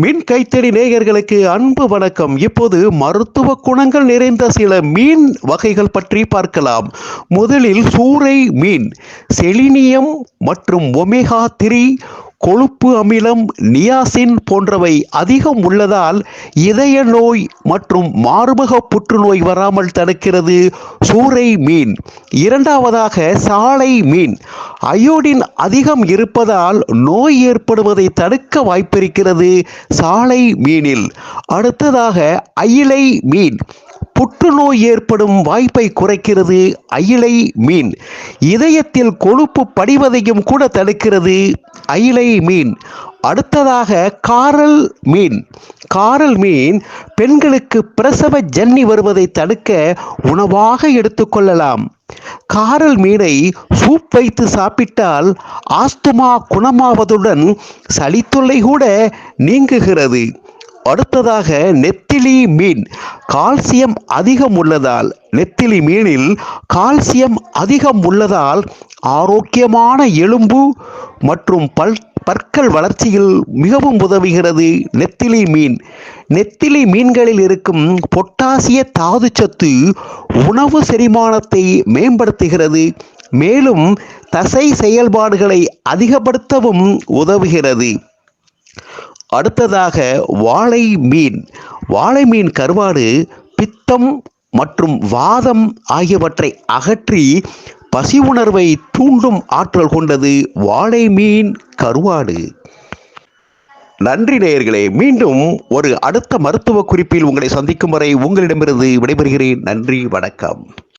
மீன் கைத்தறி நேயர்களுக்கு அன்பு வணக்கம். இப்போது மருத்துவ குணங்கள் நிறைந்த சில மீன் வகைகள் பற்றி பார்க்கலாம். முதலில் சூறை மீன் செலினியம் மற்றும் ஒமேகா த்ரீ கொழுப்பு அமிலம் நியாசின் போன்றவை அதிகம் உள்ளதால் இதய நோய் மற்றும் மார்பக புற்றுநோய் வராமல் தடுக்கிறது. சூறை மீன். இரண்டாவதாக சாலை மீன். அயோடின் அதிகம் இருப்பதால் நோய் ஏற்படுவதை தடுக்க வாய்ப்பிருக்கிறது சாலை மீனில். அடுத்ததாக அயிலை மீன். புற்றுநோய் ஏற்படும் வாய்ப்பை குறைக்கிறது அயிலை மீன். இதயத்தில் கொழுப்பு படிவதையும் கூட தடுக்கிறது. அயிலை மீன். அடுத்ததாக காரல் மீன். காரல் மீன் பெண்களுக்கு பிரசவ ஜன்னி வருவதை தடுக்க உணவாக எடுத்துக்கொள்ளலாம் காரல் மீனை சூப் வைத்து சாப்பிட்டால் ஆஸ்துமா குணமாவதுடன் சளித்தொல்லை கூட நீங்குகிறது. அடுத்ததாக நெத்திலி மீன். கால்சியம் அதிகம் உள்ளதால் நெத்திலி மீனில் கால்சியம் அதிகம் உள்ளதால் ஆரோக்கியமான எலும்பு மற்றும் பல் பற்கள் வளர்ச்சியில் மிகவும் உதவுகிறது. நெத்திலி மீன். நெத்திலி மீன்களில் இருக்கும் பொட்டாசிய தாதுச்சத்து உணவு செரிமானத்தை மேம்படுத்துகிறது. மேலும் தசை செயல்பாடுகளை அதிகப்படுத்தவும் உதவுகிறது. அடுத்ததாக வாழை மீன். வாழை மீன் கருவாடு பித்தம் மற்றும் வாதம் ஆகியவற்றை அகற்றி பசி உணர்வை தூண்டும் ஆற்றல் கொண்டது வாழை மீன் கருவாடு. நன்றி நேயர்களே மீண்டும் ஒரு அடுத்த மருத்துவ குறிப்பில் உங்களை சந்திக்கும் வரை உங்களிடமிருந்து விடைபெறுகிறேன். நன்றி வணக்கம்.